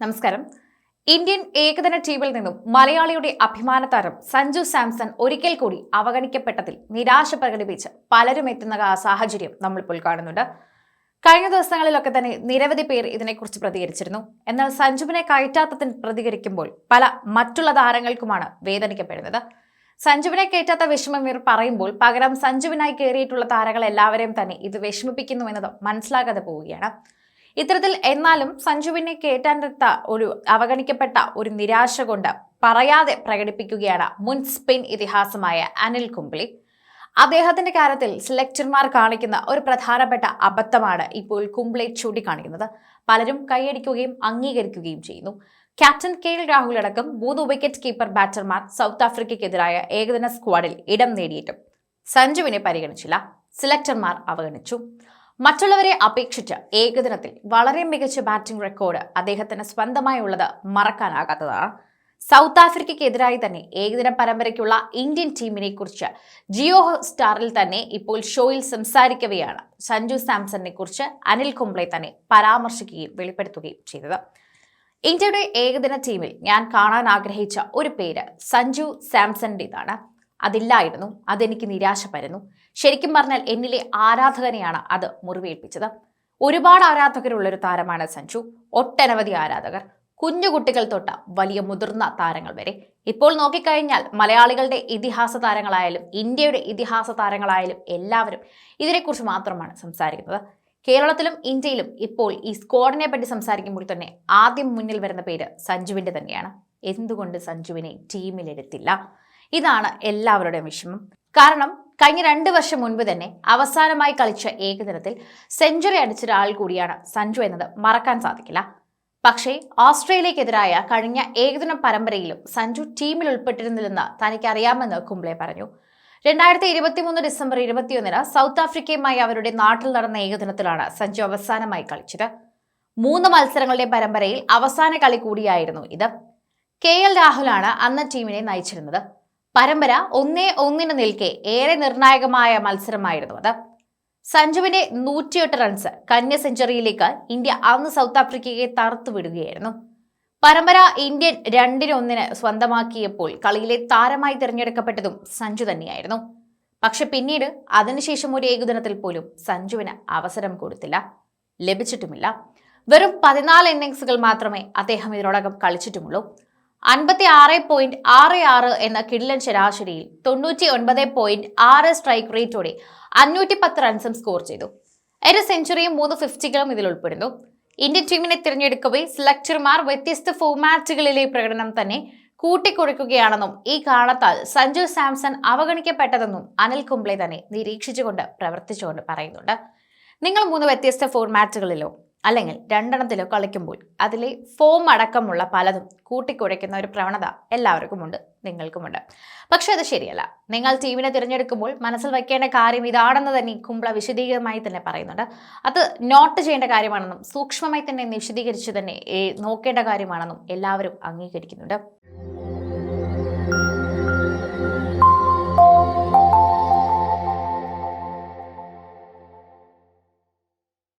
നമസ്കാരം. ഇന്ത്യൻ ഏകദിന ടീമിൽ നിന്നും മലയാളിയുടെ അഭിമാന താരം സഞ്ജു സാംസൺ ഒരിക്കൽ കൂടി അവഗണിക്കപ്പെട്ടതിൽ നിരാശ പ്രകടിപ്പിച്ച് പലരും എത്തുന്ന ആ സാഹചര്യം നമ്മളിപ്പോൾ കാണുന്നുണ്ട്. കഴിഞ്ഞ ദിവസങ്ങളിലൊക്കെ തന്നെ നിരവധി പേർ ഇതിനെക്കുറിച്ച് പ്രതികരിച്ചിരുന്നു. എന്നാൽ സഞ്ജുവിനെ കയറ്റാത്തതിന് പ്രതികരിക്കുമ്പോൾ പല മറ്റുള്ള താരങ്ങൾക്കുമാണ് വേദനിക്കപ്പെടുന്നത്. സഞ്ജുവിനെ കയറ്റാത്ത വിഷമം ഇവർ പറയുമ്പോൾ പകരം സഞ്ജുവിനായി കയറിയിട്ടുള്ള താരങ്ങൾ എല്ലാവരെയും തന്നെ ഇത് വിഷമിപ്പിക്കുന്നു എന്നത് മനസ്സിലാകാതെ പോവുകയാണ്. ഇത്തരത്തിൽ എന്നാലും സഞ്ജുവിനെ കേറ്റാനെത്ത ഒരു അവഗണിക്കപ്പെട്ട ഒരു നിരാശ കൊണ്ട് പറയാതെ പ്രകടിപ്പിക്കുകയാണ് മുൻ സ്പിൻ ഇതിഹാസമായ അനിൽ കുംബ്ലി അദ്ദേഹത്തിന്റെ കാര്യത്തിൽ സെലക്ടർമാർ കാണിക്കുന്ന ഒരു പ്രധാനപ്പെട്ട അബദ്ധമാണ് ഇപ്പോൾ കുംബ്ലെ ചൂണ്ടിക്കാണിക്കുന്നത്. പലരും കൈയടിക്കുകയും അംഗീകരിക്കുകയും ചെയ്യുന്നു. ക്യാപ്റ്റൻ കെ എൽ രാഹുൽ അടക്കം മൂന്ന് വിക്കറ്റ് കീപ്പർ ബാറ്റർമാർ സൗത്ത് ആഫ്രിക്കയ്ക്കെതിരായ ഏകദിന സ്ക്വാഡിൽ ഇടം നേടിയിട്ടും സഞ്ജുവിനെ പരിഗണിച്ചില്ല. സെലക്ടർമാർ അവഗണിച്ചു. മറ്റുള്ളവരെ അപേക്ഷിച്ച് ഏകദിനത്തിൽ വളരെ മികച്ച ബാറ്റിംഗ് റെക്കോർഡ് അദ്ദേഹത്തിന് സ്വന്തമായുള്ളത് മറക്കാനാകാത്തതാണ് സൗത്ത് ആഫ്രിക്കയ്ക്കെതിരായി തന്നെ ഏകദിന പരമ്പരയ്ക്കുള്ള ഇന്ത്യൻ ടീമിനെ കുറിച്ച് ജിയോ സ്റ്റാറിൽ തന്നെ ഇപ്പോൾ ഷോയിൽ സംസാരിക്കവെയാണ് സഞ്ജു സാംസണിനെ കുറിച്ച് അനിൽ കുംബ്ലെ തന്നെ പരാമർശിക്കുകയും വെളിപ്പെടുത്തുകയും ചെയ്തത്. ഇന്ത്യയുടെ ഏകദിന ടീമിൽ ഞാൻ കാണാൻ ആഗ്രഹിച്ച ഒരു പേര് സഞ്ജു സാംസണിന്റെതാണ്. അതില്ലായിരുന്നു. അതെനിക്ക് നിരാശ പരന്നു ശരിക്കും പറഞ്ഞാൽ എന്നിലെ ആരാധകനെയാണ് അത് മുറിവേൽപ്പിച്ചത്. ഒരുപാട് ആരാധകരുള്ള ഒരു താരമാണ് സഞ്ജു. ഒട്ടനവധി ആരാധകർ. കുഞ്ഞു കുട്ടികൾ തൊട്ട വലിയ മുതിർന്ന താരങ്ങൾ വരെ. ഇപ്പോൾ നോക്കിക്കഴിഞ്ഞാൽ മലയാളികളുടെ ഇതിഹാസ താരങ്ങളായാലും ഇന്ത്യയുടെ ഇതിഹാസ താരങ്ങളായാലും എല്ലാവരും ഇതിനെക്കുറിച്ച് മാത്രമാണ് സംസാരിക്കുന്നത്. കേരളത്തിലും ഇന്ത്യയിലും ഇപ്പോൾ ഈ സ്ക്വാഡിനെ പറ്റി സംസാരിക്കുമ്പോൾ തന്നെ ആദ്യം മുന്നിൽ വരുന്ന പേര് സഞ്ജുവിന്റെ തന്നെയാണ്. എന്തുകൊണ്ട് സഞ്ജുവിനെ ടീമിലെടുത്തില്ല? ഇതാണ് എല്ലാവരുടെയും വിഷമം. കാരണം കഴിഞ്ഞ രണ്ട് വർഷം മുൻപ് തന്നെ അവസാനമായി കളിച്ച ഏകദിനത്തിൽ സെഞ്ചുറി അടിച്ച ഒരാൾ കൂടിയാണ് സഞ്ജു എന്നത് മറക്കാൻ സാധിക്കില്ല. പക്ഷേ ഓസ്ട്രേലിയക്കെതിരായ കഴിഞ്ഞ ഏകദിന പരമ്പരയിലും സഞ്ജു ടീമിൽ ഉൾപ്പെട്ടിരുന്നില്ലെന്ന് തനിക്കറിയാമെന്ന് കുംബ്ലെ പറഞ്ഞു. രണ്ടായിരത്തി ഇരുപത്തി മൂന്ന് ഡിസംബർ ഇരുപത്തിയൊന്നിന് സൗത്ത് ആഫ്രിക്കയുമായി അവരുടെ നാട്ടിൽ നടന്ന ഏകദിനത്തിലാണ് സഞ്ജു അവസാനമായി കളിച്ചത്. മൂന്ന് മത്സരങ്ങളുടെ പരമ്പരയിൽ അവസാന കളി കൂടിയായിരുന്നു ഇത്. കെ എൽ രാഹുലാണ് അന്ന് ടീമിനെ നയിച്ചിരുന്നത്. പരമ്പര ഒന്നേ ഒന്നിന് നിൽക്കെ ഏറെ നിർണായകമായ മത്സരമായിരുന്നു അത്. സഞ്ജുവിന്റെ നൂറ്റിയെട്ട് റൺസ് കന്യ സെഞ്ചുറിയിലേക്ക് ഇന്ത്യ അന്ന് സൗത്ത് ആഫ്രിക്കയെ തറുത്തു വിടുകയായിരുന്നു. പരമ്പര ഇന്ത്യൻ രണ്ടിന് ഒന്നിന് സ്വന്തമാക്കിയപ്പോൾ കളിയിലെ താരമായി തിരഞ്ഞെടുക്കപ്പെട്ടതും സഞ്ജു തന്നെയായിരുന്നു. പക്ഷെ പിന്നീട് അതിനുശേഷം ഒരു ഏകദിനത്തിൽ പോലും സഞ്ജുവിന് അവസരം കൊടുത്തില്ല. ലഭിച്ചിട്ടുമില്ല. വെറും പതിനാല് ഇന്നിങ്സുകൾ മാത്രമേ അദ്ദേഹം ഇതിനോടകം കളിച്ചിട്ടുമുള്ളൂ. അൻപത്തി ആറ് പോയിന്റ് ആറ് ആറ് എന്ന കിടിലൻ ശരാശരിയിൽ തൊണ്ണൂറ്റി ഒൻപത് പോയിന്റ് ആറ് സ്ട്രൈക്ക് റേറ്റോടെ അഞ്ഞൂറ്റി പത്ത് റൺസും സ്കോർ ചെയ്തു. ഒരു സെഞ്ചുറിയും മൂന്ന് ഫിഫ്റ്റികളും ഇതിൽ ഉൾപ്പെടുന്നു. ഇന്ത്യൻ ടീമിനെ തിരഞ്ഞെടുക്കവേ സെലക്ടർമാർ വ്യത്യസ്ത ഫോമാറ്റുകളിലെ പ്രകടനം തന്നെ കൂട്ടിക്കൊടുക്കുകയാണെന്നും ഈ കാരണത്താൽ സഞ്ജു സാംസൺ അവഗണിക്കപ്പെട്ടതെന്നും അനിൽ കുംബ്ലെ തന്നെ നിരീക്ഷിച്ചുകൊണ്ട് പ്രവർത്തിച്ചുകൊണ്ട് പറയുന്നുണ്ട്. നിങ്ങൾ മൂന്ന് വ്യത്യസ്ത ഫോർമാറ്റുകളിലോ അല്ലെങ്കിൽ രണ്ടെണ്ണത്തിലോ കളിക്കുമ്പോൾ അതിലെ ഫോം അടക്കമുള്ള പലതും കൂട്ടിക്കുഴയ്ക്കുന്ന ഒരു പ്രവണത എല്ലാവർക്കുമുണ്ട് നിങ്ങൾക്കുമുണ്ട്. പക്ഷെ അത് ശരിയല്ല. നിങ്ങൾ ടീമിനെ തിരഞ്ഞെടുക്കുമ്പോൾ മനസ്സിൽ വയ്ക്കേണ്ട കാര്യം ഇതാണെന്ന് തന്നെ കുമ്പള വിശദീകരമായി തന്നെ പറയുന്നുണ്ട്. അത് നോട്ട് ചെയ്യേണ്ട കാര്യമാണെന്നും സൂക്ഷ്മമായി തന്നെ വിശദീകരിച്ച് തന്നെ നോക്കേണ്ട കാര്യമാണെന്നും എല്ലാവരും അംഗീകരിക്കുന്നുണ്ട്.